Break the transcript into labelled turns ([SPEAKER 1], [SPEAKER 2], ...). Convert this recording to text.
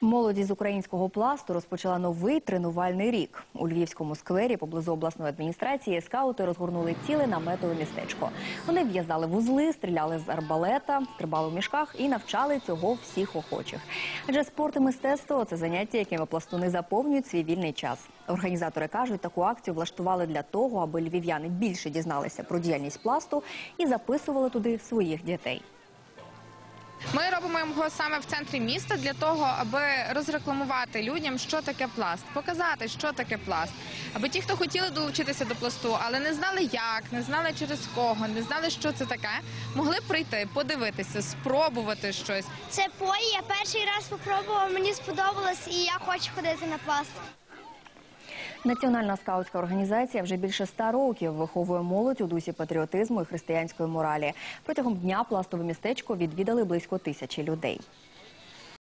[SPEAKER 1] Молоді з українського пласту розпочала новий тренувальний рік. У Львівському сквері поблизу обласної адміністрації скаути розгорнули ціле наметове містечко. Вони в'язали вузли, стріляли з арбалета, стрибали в мішках і навчали цього всіх охочих. Адже спорт і мистецтво це заняття, якими пластуни заповнюють свій вільний час. Організатори кажуть, таку акцію влаштували для того, аби львів'яни більше дізналися про діяльність пласту і записували туди своїх дітей.
[SPEAKER 2] Ми робимо його саме в центрі міста для того, аби розрекламувати людям, що таке пласт, показати, що таке пласт, аби ті, хто хотіли долучитися до пласту, але не знали як, не знали через кого, не знали, що це таке, могли прийти, подивитися, спробувати щось.
[SPEAKER 3] Це пої. Я перший раз спробувала, мені сподобалось, і я хочу ходити на пласт.
[SPEAKER 1] Національна скаутська організація вже більше ста років виховує молодь у дусі патріотизму і християнської моралі. Протягом дня пластове містечко відвідали близько тисячі людей.